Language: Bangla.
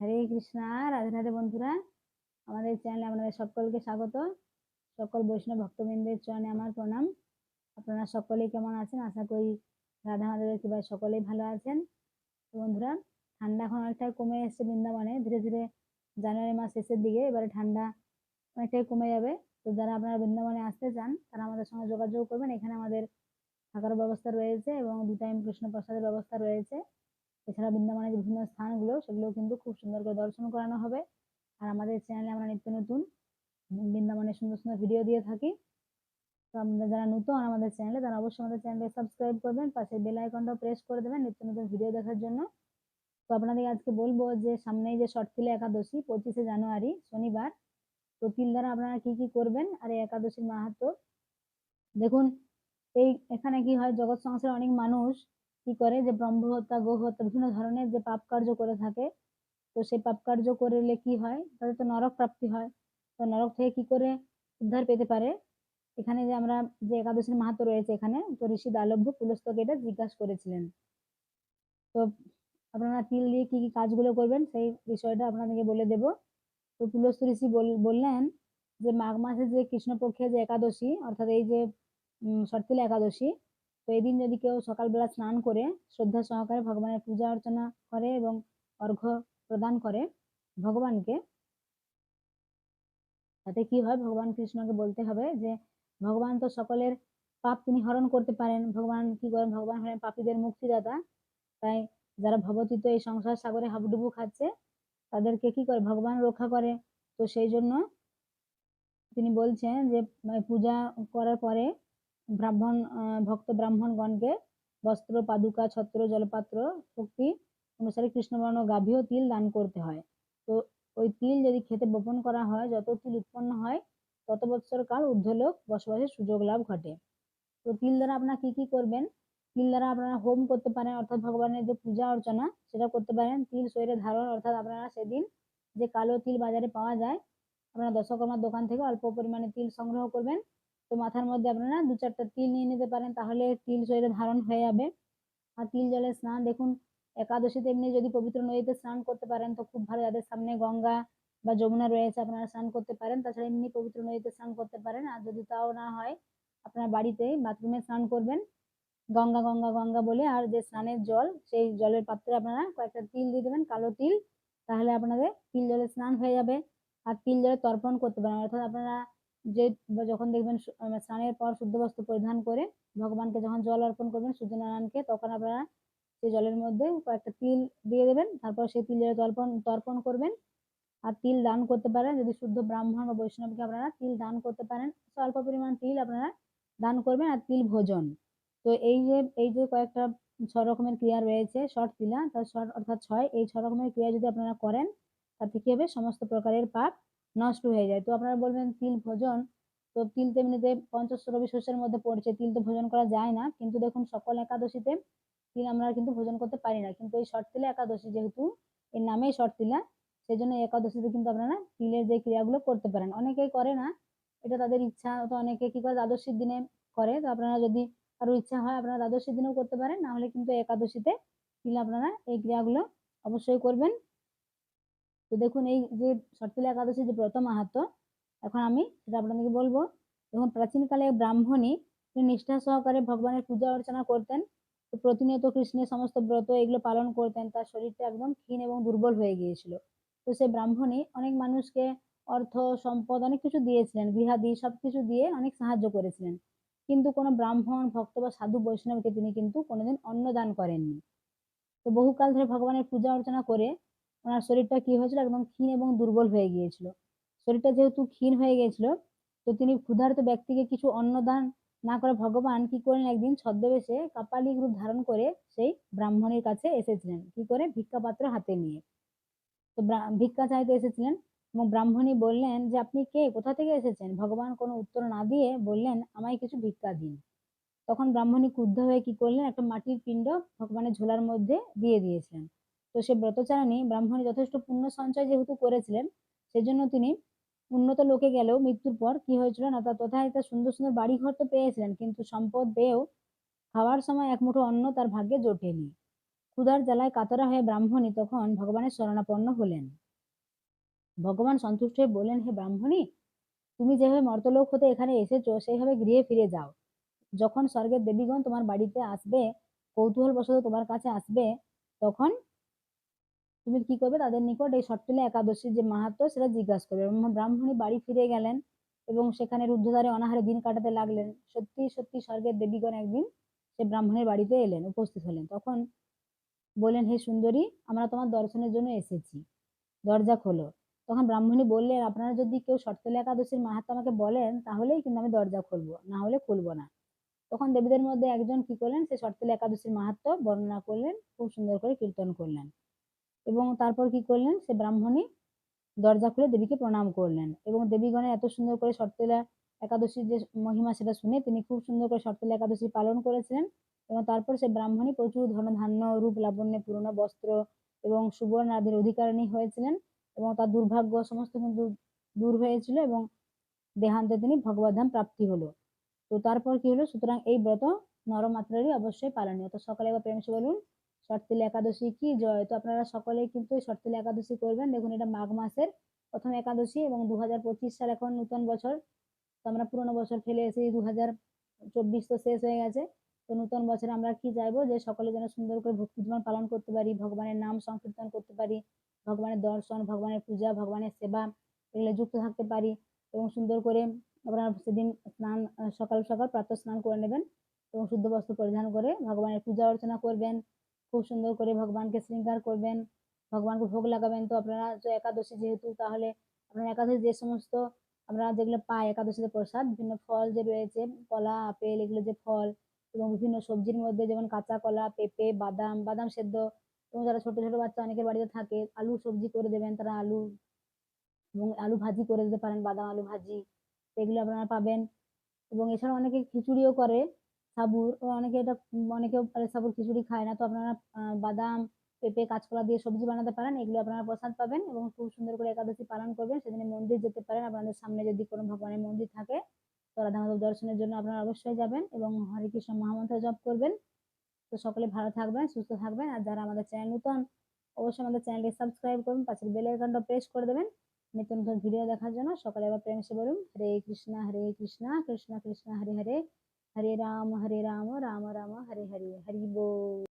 হরে কৃষ্ণা, রাধে রাধে বন্ধুরা। আমাদের চ্যানেলে আপনাদের সকলকে স্বাগত। সকল বৈষ্ণব ভক্তবৃন্দের চরণে আমার প্রণাম। আপনারা সকলেই কেমন আছেন? আশা করি রাধা মাধবের কৃপায় সকলেই ভালো আছেন। বন্ধুরা, ঠান্ডা এখন অনেকটাই কমে এসছে বৃন্দাবনে। ধীরে ধীরে জানুয়ারি মাস শেষের দিকে, এবারে ঠান্ডা অনেকটাই কমে যাবে। তো যারা আপনারা বৃন্দাবনে আসতে চান, তারা আমাদের সঙ্গে যোগাযোগ করবেন। এখানে আমাদের থাকার ব্যবস্থা রয়েছে এবং দু টাইম কৃষ্ণ প্রসাদের ব্যবস্থা রয়েছে। এছাড়া বৃন্দাবনের যে বিভিন্ন স্থানগুলো সেগুলো কিন্তু খুব সুন্দর করে দর্শন করানো হবে। আর আমাদের চ্যানেলে আমরা নিত্য নতুন বৃন্দাবনের সুন্দর সুন্দর ভিডিও দিয়ে থাকি। তো আপনারা যারা নতুন আমাদের চ্যানেলে তারা অবশ্যই আমাদের চ্যানেলকে সাবস্ক্রাইব করবেন, পাশে বেল আইকনটাও প্রেস করে দেবেন নিত্য নতুন ভিডিও দেখার জন্য। তো আপনাদের আজকে বলব যে, সামনেই যে শর্টকিলে একাদশী, পঁচিশে জানুয়ারি, শনিবার। তো তিল দ্বারা আপনারা কি কি করবেন? আর এই একাদশীর মাহাত্ম? দেখুন, এই এখানে কি হয়, জগৎ সংসারে অনেক মানুষ কি করে? যে ব্রহ্ম হত্যা গো হত্যা, বিভিন্ন ধরনের যে পাপ কার্য করে থাকে, তো সেই পাপ কার্য করলে কি হয়? তাদের তো নরক প্রাপ্তি হয়। তো নরক থেকে কি করে উদ্ধার পেতে পারে? এখানে যে আমরা যে একাদশীর মাহাত্ম রয়েছে এখানে, তো ঋষি দালভ্য পুলস্তকে এটা জিজ্ঞাসা করেছিলেন। তো আপনারা তিল দিয়ে কি কি কাজগুলো করবেন, সেই বিষয়টা আপনাদেরকে বলে দেব। তো পুলস্ত ঋষি বললেন যে মাঘ মাসে যে কৃষ্ণপক্ষে যে একাদশী, অর্থাৎ এই যে সর্তিলা একাদশী তো এদিন যদি কেউ সকালবেলা স্নান করে শ্রদ্ধা সহকারে ভগবানের পূজা অর্চনা করে এবং অর্ঘ্য প্রদান করে ভগবানকে, তাতে কি হয়? ভগবান কৃষ্ণকে বলতে হবে যে, ভগবান তো সকলের পাপ তিনি হরণ করতে পারেন। ভগবান কি করেন? ভগবান হলেন পাপীদের মুক্তিদাতা। তাই যারা ভবতীত এই সংসার সাগরে হাবুডুবু খাচ্ছে, তাদেরকে কি করে? ভগবান রক্ষা করে। তো সেই জন্য তিনি বলছেন যে, পূজা করার পরে ব্রাহ্মণ ভক্ত ব্রাহ্মণগণকে বস্ত্র, পাদুকা, ছত্র, জলপাত্র শক্তি অনুসারে কৃষ্ণবর্ণ গাভী ও তিল দান করতে হয়। তো ওই তিল যদি খেতে বপন করা হয়, যত তিল উৎপন্ন হয়, তত বৎসর কাল ঊর্ধ্বলোক বসবাসের সুযোগ লাভ ঘটে। তো তিল দ্বারা আপনারা কি কি করবেন? তিল দ্বারা আপনারা হোম করতে পারেন, অর্থাৎ ভগবানের যে পূজা অর্চনা সেটা করতে পারেন। তিল শরীরে ধারণ, অর্থাৎ আপনারা সেদিন যে কালো তিল বাজারে পাওয়া যায়, আপনারা দশকর্মার দোকান থেকে অল্প পরিমাণে তিল সংগ্রহ করবেন। তো মাথার মধ্যে আপনারা দু চারটা তিল নিয়ে নিতে পারেন, তাহলে তিল শরীরে ধারণ হয়ে যাবে। আর তিল জলে স্নান, দেখুন একাদশীতে এমনি যদি পবিত্র নদীতে স্নান করতে পারেন, তো খুব ভালো। যাদের সামনে গঙ্গা বা যমুনা রয়েছে, আপনারা স্নান করতে পারেন। তাছাড়া এমনি পবিত্র নদীতে স্নান করতে পারেন। আর যদি তাও না হয়, আপনার বাড়িতে বাথরুমে স্নান করবেন। গঙ্গা গঙ্গা গঙ্গা বলে, আর যে স্নানের জল, সেই জলের পাত্রে আপনারা কয়েকটা তিল দিয়ে দেবেন, কালো তিল। তাহলে আপনাদের তিল জলে স্নান হয়ে যাবে। আর তিল জলে তর্পণ করতে পারেন। অর্থাৎ আপনারা যে যখন দেখবেন স্নানের পর শুদ্ধ বস্ত্র পরিধান করে ভগবানকে যখন জল অর্পণ করবেন সূর্যনারায়ণকে তখন আপনারা সেই জলের মধ্যে কয়েকটা তিল দিয়ে দেবেন। তারপর সেই তিল জলে তর্পণ তর্পণ করবেন। আর তিল দান করতে পারেন। যদি শুদ্ধ ব্রাহ্মণ বা বৈষ্ণবকে আপনারা তিল দান করতে পারেন অল্প পরিমাণ তিল আপনারা দান করবেন আর তিল ভোজন। তো এই যে এই যে কয়েকটা ছ রকমের ক্রিয়া রয়েছে শর্ট তিলা, তার শর্ট অর্থাৎ ছয়, এই ছ রকমের ক্রিয়া যদি আপনারা করেন, তাতে কি হবে? সমস্ত প্রকারের পাপ নষ্ট হয়ে যায়। তো আপনারা বলবেন তিল ভোজন, তো তিল তেমনিতে রবি শস্যের মধ্যে পড়ছে, তিল তো ভোজন করা যায় না। কিন্তু দেখুন, সকল একাদশীতে তিল আমরা কিন্তু ভোজন করতে পারি না। কিন্তু এই শর্ট তিলা একাদশী যেহেতু, এর নামেই শর্ট তিলা সেই জন্য একাদশীতে কিন্তু আপনারা তিলের যে ক্রিয়াগুলো করতে পারেন। অনেকেই করে না, এটা তাদের ইচ্ছা। তো অনেকে কি করে, দ্বাদশীর দিনে করে। তো আপনারা যদি কারও ইচ্ছা হয়, আপনারা দ্বাদশীর দিনেও করতে পারেন। না হলে কিন্তু একাদশীতে তিল আপনারা এই ক্রিয়াগুলো অবশ্যই করবেন। তো দেখুন, এই যে সটকিলা একাদশী যে ব্রত মাহাত্ম এখন আমি সেটা আপনাদেরকে বলব। দেখুন, প্রাচীনকালে ব্রাহ্মণী নিষ্ঠা সহকারে ভগবানের পূজা অর্চনা করতেন। তো প্রতিনিয়ত কৃষ্ণের সমস্ত ব্রত এগুলো পালন করতেন। তার শরীরটা একদম ক্ষীণ এবং দুর্বল হয়ে গিয়েছিল। তো সেই ব্রাহ্মণী অনেক মানুষকে অর্থ, সম্পদ অনেক কিছু দিয়েছিলেন। গৃহাদি সব কিছু দিয়ে অনেক সাহায্য করেছিলেন। কিন্তু কোনো ব্রাহ্মণ, ভক্ত বা সাধু বৈষ্ণবকে তিনি কিন্তু কোনোদিন অন্নদান করেননি। তো বহুকাল ধরে ভগবানের পূজা অর্চনা করে ওনার শরীরটা কি হয়েছিল? একদম ক্ষীণ এবং দুর্বল হয়ে গিয়েছিল। শরীরটা যেহেতু ক্ষীণ হয়ে গিয়েছিল, তো তিনি ক্ষুধার্ত ব্যক্তিকে কিছু অন্নদান না করে ভগবান কি করেন? একদিন ছদ্মবেশে কাপালি রূপ ধারণ করে সেই ব্রাহ্মণের কাছে এসেছিলেন। কি করে? ভিক্ষা পাত্র হাতে নিয়ে। তো ভিক্ষা চাইতে এসেছিলেন এবং ব্রাহ্মণী বললেন, যে আপনি কে? কোথা থেকে এসেছেন? ভগবান কোনো উত্তর না দিয়ে বললেন, আমায় কিছু ভিক্ষা দিন। তখন ব্রাহ্মণী ক্রুদ্ধ হয়ে কি করলেন? একটা মাটির পিণ্ড ভগবানের ঝোলার মধ্যে দিয়ে দিয়েছিলেন। তো সে ব্রতচারণী ব্রাহ্মণী যথেষ্ট পুণ্য সঞ্চয় যেহেতু করেছিলেন, সেজন্য তিনি উন্নত লোকে গেলেও মৃত্যুর পর কি হয়েছিল না তার তথায় তার সুন্দর সুন্দর বাড়ি ঘর তো পেয়েছিলেন, কিন্তু সম্পদ পেয়েও খাওয়ার সময় এক মুঠো অন্ন তার ভাগ্যে জোটেনি ক্ষুধার জ্বালায় কাতরা হয়ে ব্রাহ্মণী তখন ভগবানের শরণাপন্ন হলেন। ভগবান সন্তুষ্ট হয়ে বললেন, হে ব্রাহ্মণী, তুমি যেভাবে মর্তলোক হতে এখানে এসেছ, সেইভাবে গৃহে ফিরে যাও। যখন স্বর্গের দেবীগণ তোমার বাড়িতে আসবে কৌতূহল বশত তোমার কাছে আসবে, তখন তুমি কি করবে? তাদের নিকট এই সট্টলে একাদশীর যে মাহাত্ম, সেটা জিজ্ঞাসা করবে। ব্রাহ্মণী বাড়ি ফিরে গেলেন এবং সেখানে রুদ্ধদ্বারে অনাহারে দিন কাটাতে লাগলেন। সত্যি সত্যি স্বর্গের দেবীগণ একদিন সে ব্রাহ্মণের বাড়িতে এলেন, উপস্থিত হলেন। তখন বললেন, হে সুন্দরী, আমরা তোমার দর্শনের জন্য এসেছি। দরজা খোলো। তখন ব্রাহ্মণী বললেন, আপনারা যদি কেউ সট্টলে একাদশীর মাহাত্ম আমাকে বলেন, তাহলেই কিন্তু আমি দরজা খুলবো, না হলে খুলবো না। তখন দেবীদের মধ্যে একজন কি করলেন? সে সট্টলে একাদশীর মাহাত্ম বর্ণনা করলেন, খুব সুন্দর করে কীর্তন করলেন। এবং তারপর কি করলেন? সে ব্রাহ্মণী দরজা খুলে দেবীকে প্রণাম করলেন এবং দেবীগণের এত সুন্দর করে সট্টলা একাদশীর যে মহিমা সেটা শুনে তিনি খুব সুন্দর করে সট্টলা একাদশী পালন করেছিলেন এবং তারপর সে ব্রাহ্মণী প্রচুর ধনধান্য, রূপ লাবণ্যে পুরনো বস্ত্র এবং সুবর্ণ আদির অধিকারিণী হয়েছিলেন এবং তার দুর্ভাগ্য সমস্ত কিন্তু দূর হয়েছিল এবং দেহান্তে তিনি ভগবদ্ধাম প্রাপ্তি হলো। তো তারপর কি হলো? সুতরাং এই ব্রত নরমাত্রারই অবশ্যই পালনীয়। তো সকালে বা প্রেমসে বলুন। শর্তিল একাদশী কি? জয়। তো আপনারা সকলে কিন্তু শর্তিল একাদশী করবেন। দেখুন, এটা মাঘ মাসের প্রথম একাদশী এবং দু হাজার পঁচিশ সাল এখন নতুন বছর। তো আমরা পুরোনো বছর ফেলে এসে দু চব্বিশ তো শেষ হয়ে গেছে। তো নতুন বছরে আমরা কি চাইব? যে সকলে যেন সুন্দর করে ভক্তি জীবন পালন করতে পারি, ভগবানের নাম সংকীর্তন করতে পারি, ভগবানের দর্শন, ভগবানের পূজা, ভগবানের সেবা এগুলো যুক্ত থাকতে পারি এবং সুন্দর করে আপনারা সেদিন স্নান, সকাল সকাল প্রাতঃ স্নান করে নেবেন এবং শুদ্ধ বস্ত্র পরিধান করে ভগবানের পূজা অর্চনা করবেন। খুব সুন্দর করে ভগবানকে শৃঙ্গার করবেন, ভগবানকে ভোগ লাগাবেন। তো আপনারা তো একাদশী যেহেতু, তাহলে আপনারা একাদশী যে সমস্ত আমরা যেগুলো পাই, একাদশীতে প্রসাদ, বিভিন্ন ফল যে রয়েছে, কলা, আপেল, এগুলো যে ফল এবং বিভিন্ন সবজির মধ্যে যেমন কাঁচা কলা, পেঁপে, বাদাম বাদাম সেদ্ধ। এবং যারা ছোট ছোট বাচ্চা অনেকের বাড়িতে থাকে, আলু সবজি করে দেবেন, তারা আলু এবং আলু ভাজি করে দিতে পারেন, বাদাম, আলু ভাজি, এগুলো আপনারা পাবেন। এবং এছাড়া অনেকে খিচুড়িও করে। সাবুর। অনেকে এটা, অনেকেও সাবুর খিচুড়ি খায় না। তো আপনারা বাদাম, পেঁপে, কাঁচকলা দিয়ে সবজি বানাতে পারেন। এগুলো আপনারা প্রসাদ পাবেন এবং খুব সুন্দর করে একাদশী পালন করবেন। সেদিনে মন্দির যেতে পারেন। আপনাদের সামনে যদি কোনো ভগবানের মন্দির থাকে তো রাধা মাধব দর্শনের জন্য আপনারা অবশ্যই যাবেন এবং হরে কৃষ্ণ মহামন্ত্র জপ করবেন। তো সকলে ভালো থাকবেন, সুস্থ থাকবেন। আর যারা আমাদের চ্যানেল নতুন, অবশ্যই আমাদের চ্যানেলটি সাবস্ক্রাইব করুন, পাশের বেল আইকনটা প্রেস করে দেবেন। নিত্য নতুন ভিডিও দেখার জন্য সকালে আবার প্রেম সে বলুন, হরে কৃষ্ণ হরে কৃষ্ণ কৃষ্ণ কৃষ্ণ, হরে হরে। হরে রাম হরে রাম রাম রাম হরে হরে হরি বল